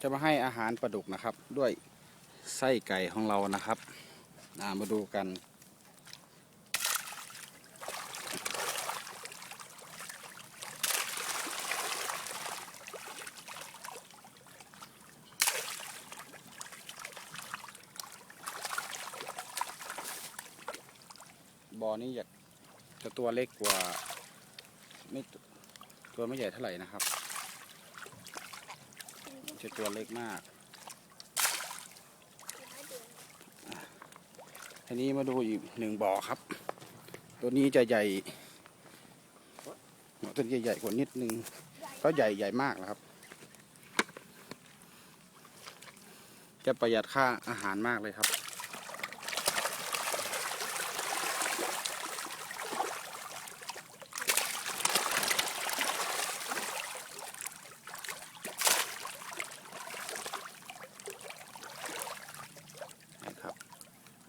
จะมาให้อาหารปลาดุกนะครับ ด้วยไส้ไก่ของเรานะครับามาดูกัน บอนี้อยากจะตัวเล็กกว่าไม่ตัวไม่ใหญ่เท่าไหร่นะครับ จะตัวเล็กมากทีนี้มาดูอีกหนึ่งบ่อครับ ตัวนี้จะใหญ่ตัวนี้ใหญ่กว่านิดนึงก็ใหญ่ใหญ่มากนะครับ จะประหยัดค่าอาหารมากเลยครับ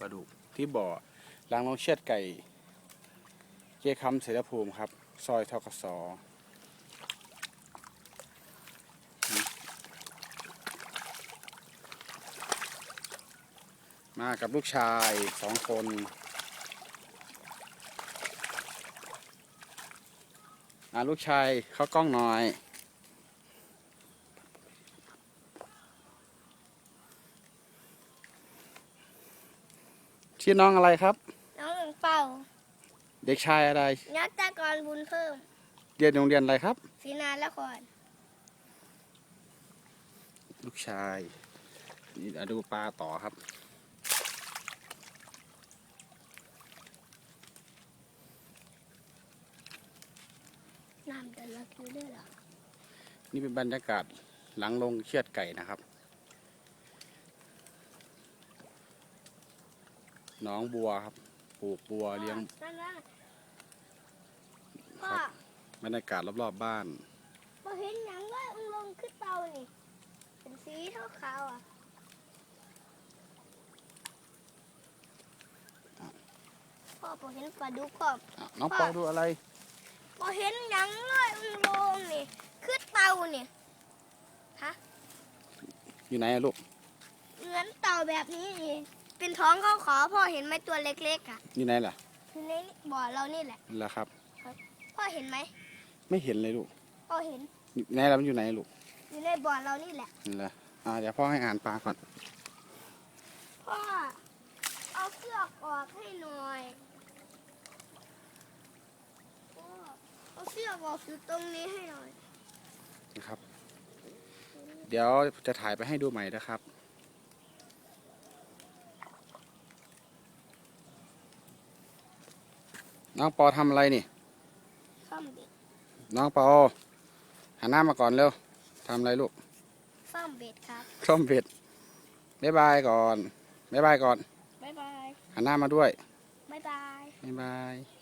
ปลาดุกที่บ่อล้างน้องเชือดไก่ เจ๊คำเสรภูมิครับ ซอยทกสมากับลูกชายสองคนอ่าลูกชายเขากล้องหน่อย ชื่อน้องอะไรครับ น้องเป่า เด็กชายอะไร นักตะกรบุญเพิ่มเรียนโรงเรียนอะไรครับ ศรีนาละคร ลูกชายนี่อะดูปลาต่อครับ น้ำจะลักอยู่ด้วยเหรอ นี่เป็นบรรยากาศหลังลงเชือดไก่นะครับ หน้องบัวครับปลูกบัวเลี้ยงนั่นนะคพ่อรับบรรยากาศรอบๆบ้านพอเห็นหนังว่าองลงขึ้นเตานี่เป็นสีขาวๆอะพ่อพอเห็นปลาดุกพ่ออะน้องปอดูอะไรพอเห็นหนังว่าองลงนี่ขึ้นเตานี่อยู่ไหนอะลูกเหมือนเต่าแบบนี้นี่ เป็นท้องเขาขอพ่อเห็นไหมตัวเล็กๆอะอยู่ไหนล่ะอยู่ในบ่อเรานี่แหละล่ะครับ พ่อเห็นไหมไม่เห็นเลยลูกพ่อเห็นอยู่ไหนล่ะมันอยู่ไหนลูกอยู่ในบ่อเรานี่แหละนี่แหละอ่าเดี๋ยวพ่อให้อ่านปลาก่อนพ่อเอาเสื้อกออกให้หน่อยพ่อเอาเสื้อกออกอยู่ตรงนี้ให้หน่อยนะครับ เดี๋ยวจะถ่ายไปให้ดูใหม่นะครับ น้องปอทำอะไรนี่ ซ่อมเบ็ดน้องปอหันหน้ามาก่อนเร็วทำอะไรลูกซ่อมเบ็ดครับส้มเผ็ดบ๊ายบายก่อนบ๊ายบายก่อน บ๊ายบาย หันหน้ามาด้วย บ๊ายบาย บ๊ายบาย